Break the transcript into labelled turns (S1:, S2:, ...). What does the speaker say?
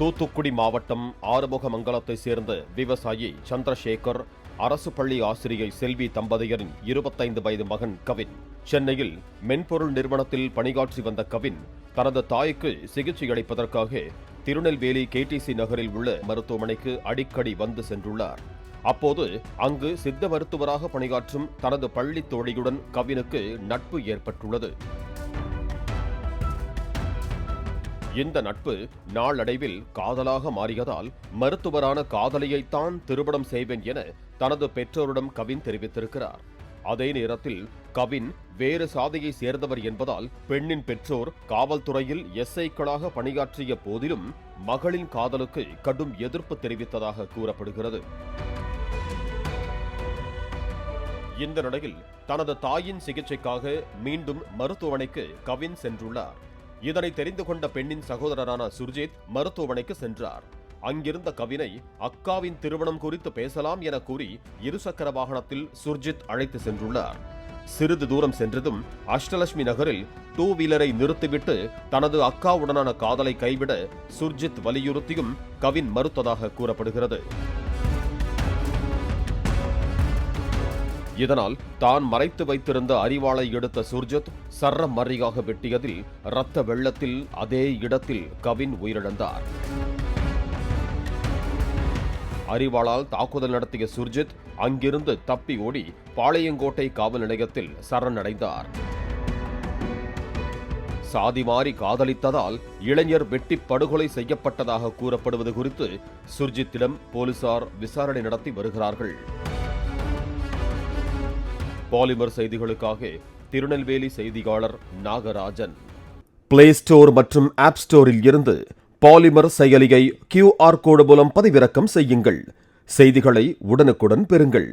S1: தூத்துக்குடி மாவட்டம் ஆறுமுகமங்கலத்தைச் சேர்ந்த விவசாயி சந்திரசேகர் அரசு பள்ளி ஆசிரியை செல்வி தம்பதியரின் இருபத்தைந்து வயது மகன் கவின். சென்னையில் மென்பொருள் நிறுவனத்தில் பணியாற்றி வந்த கவின் தனது தாய்க்கு சிகிச்சை அளிப்பதற்காக திருநெல்வேலி கேடிசி நகரில் உள்ள மருத்துவமனைக்கு அடிக்கடி வந்து சென்றுள்ளார். அப்போது அங்கு சித்த மருத்துவராக பணியாற்றும் தனது பள்ளி தோழியுடன் கவினுக்கு நட்பு ஏற்பட்டுள்ளது. இந்த நட்பு நாளடைவில் காதலாக மாறியதால் மருத்துவரான காதலியைத்தான் திருமணம் செய்வேன் என தனது பெற்றோரிடம் கவின் தெரிவித்திருக்கிறார். அதே நேரத்தில் கவின் வேறு சாதியை சேர்ந்தவர் என்பதால் பெண்ணின் பெற்றோர் காவல்துறையில் எஸ்ஐக்களாக பணியாற்றிய போதிலும் மகளின் காதலுக்கு கடும் எதிர்ப்பு தெரிவித்ததாக கூறப்படுகிறது. இந்த நிலையில் தனது தாயின் சிகிச்சைக்காக மீண்டும் மருத்துவமனைக்கு கவின் சென்றுள்ளார். இதனை தெரிந்து கொண்ட பெண்ணின் சகோதரரான சுர்ஜித் மருத்துவமனைக்கு சென்றார். அங்கிருந்த கவினை அக்காவின் திருமணம் குறித்து பேசலாம் என கூறி இருசக்கர வாகனத்தில் சுர்ஜித் அழைத்து சென்றுள்ளார். சிறிது தூரம் சென்றதும் அஷ்டலட்சுமி நகரில் டூ வீலரை நிறுத்திவிட்டு தனது அக்காவுடனான காதலை கைவிட சுர்ஜித் வலியுறுத்தியும் கவின் மறுத்ததாக கூறப்படுகிறது. இதனால் தான் மறைத்து வைத்திருந்த அறிவாளை எடுத்த சுர்ஜித் சர்ர மறியாக வெட்டியதில் இரத்த வெள்ளத்தில் அதே இடத்தில் கவின் உயிரிழந்தார். அரிவாளால் தாக்குதல் நடத்திய சுர்ஜித் அங்கிருந்து தப்பி ஓடி பாளையங்கோட்டை காவல் நிலையத்தில் சரணடைந்தார். சாதி மாறி காதலித்ததால் இளைஞர் வெட்டி படுகொலை செய்யப்பட்டதாக கூறப்படுவது குறித்து சுர்ஜித்திடம் போலீசார் விசாரணை நடத்தி வருகிறார்கள். பாலிமர் செய்திகளுக்காக திருநெல்வேலி செய்தியாளர் நாகராஜன். பிளே ஸ்டோர் மற்றும் ஆப் ஸ்டோரில் இருந்து பாலிமர் செயலியை கியூஆர் கோடு மூலம் பதிவிறக்கம் செய்யுங்கள். செய்திகளை உடனுக்குடன் பெறுங்கள்.